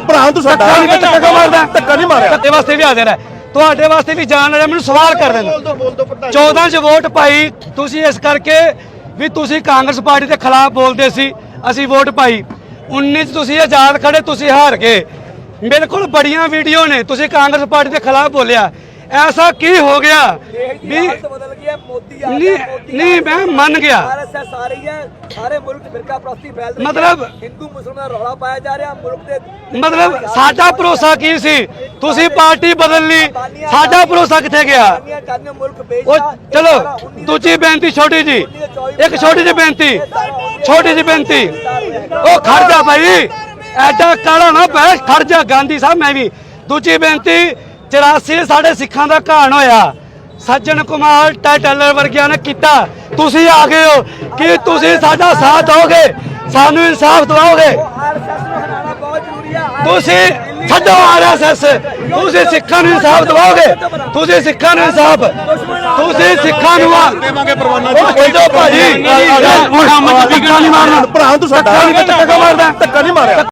ਭਰਾ ਤੂੰ ਸਾਡਾ ਧੱਕਾ ਨਹੀਂ ਧੱਕਾ ਮਾਰਦਾ? ਧੱਕਾ ਨਹੀਂ ਮਾਰਿਆ। ਧੱਕੇ ਵਾਸਤੇ ਵੀ ਹਾਜ਼ਰ ਹੈ ਤੁਹਾਡੇ ਵਾਸਤੇ ਵੀ ਜਾਣ ਵਾਲਾ ਮੈਨੂੰ ਸਵਾਲ ਕਰ ਦੇਣਾ। ਬੋਲ ਦੋ ਬੋਲ ਦੋ ਪ੍ਰਧਾਨ 14 ਚ ਵੋਟ ਪਾਈ ਤੁਸੀਂ ਇਸ ਕਰਕੇ ਵੀ ਤੁਸੀਂ ਕਾਂਗਰਸ ਪਾਰਟੀ ਦੇ ਖਿਲਾਫ ਬੋਲਦੇ ਸੀ ਅਸੀਂ ਵੋਟ ਪਾਈ। 19 ਚ ਤੁਸੀਂ ਆਜ਼ਾਦ ਖੜੇ ਤੁਸੀਂ ਹਾਰ ਗਏ। ਮੇਰੇ ਕੋਲ ਬੜੀਆਂ ਵੀਡੀਓ ਨੇ ਤੁਸੀਂ ਕਾਂਗਰਸ ਪਾਰਟੀ ਦੇ ਖਿਲਾਫ ਬੋਲਿਆ। ਐਸਾ ਕੀ ਹੋ ਗਿਆ? ਵੀ ਬਦਲ ਹੈ ਮੋਦੀ ਆ ਗਿਆ ਮੋਦੀ ਨਹੀਂ ਮੈਂ ਮੰਨ ਗਿਆ। ਆਰਐਸਐਸ ਆ ਰਹੀ ਹੈ ਸਾਰੇ ਮੁਲਕ 'ਚ ਫਿਰਕਾ ਪ੍ਰਸਤੀ ਫੈਲ ਰਹੀ ਹੈ। ਮਤਲਬ- ਹਿੰਦੂ ਮੁਸਲਮਾਨ ਦਾ ਰੌਲਾ ਪਾਇਆ ਜਾ ਰਿਹਾ ਮੁਲਕ ਦੇ ਮਤਲਬ ਸਾਡਾ ਭਰੋਸਾ ਕੀ ਸੀ? ਤੁਸੀਂ ਪਾਰਟੀ ਬਦਲ ਲਈ। ਸਾਡਾ ਭਰੋਸਾ ਕਿੱਥੇ ਗਿਆ? ਉਹ ਚਲੋ ਦੂਜੀ ਬੇਨਤੀ ਛੋਟੀ ਜੀ। ਇੱਕ ਛੋਟੀ ਜਿਹੀ ਬੇਨਤੀ। ਛੋਟੀ ਜਿਹੀ ਬੇਨਤੀ। ਉਹ ਖੜ ਜਾ ਭਾਈ। ਐਡਾ ਕਾਲਾ ਨਾ ਬੈ ਖੜ ਜਾ ਗਾਂਧੀ ਸਾਹਿਬ ਮੈਂ ਵੀ। ਦੂਜੀ ਬੇਨਤੀ 84 ਸਾਡੇ ਸਿੱਖਾਂ ਦਾ ਘਾਣ ਹੋਇਆ। ਸੱਜਣ ਕੁਮਾਰ ਟਾਈਟਲਰ ਵਰਗਿਆਂ ਨੇ ਕੀਤਾ। ਤੁਸੀਂ ਆ ਗਏ ਹੋ। ਕਿ ਤੁਸੀਂ ਸਾਡਾ ਸਾਥ ਦੋਗੇ ਸਾਨੂੰ ਇਨਸਾਫ ਦਿਵਾਓਗੇ? ਤੁਸੀਂ ਛੱਡੋ ਆਰਐਸਐਸ ਤੁਸੀਂ ਸਿੱਖਾਂ ਨੂੰ ਇਨਸਾਫ ਦਿਵਾਓਗੇ? ਤੁਸੀਂ ਸਿੱਖਾਂ ਨੂੰ ਇਨਸਾਫ। ਤੁਸੀਂ ਸਿੱਖਾਂ ਨੂੰ ਆ ਦੇਵਾਂਗੇ ਪਰਵਾਨਾ ਉਹ ਖੇਡੋ ਭਾਜੀ। ਹੁਣ ਧੱਕਾ ਨਹੀਂ ਮਾਰਨਾ। ਭਰਾ ਤੂੰ ਸਾਡਾ ਧੱਕਾ ਮਾਰਦਾ? ਧੱਕਾ ਨਹੀਂ ਮਾਰਿਆ?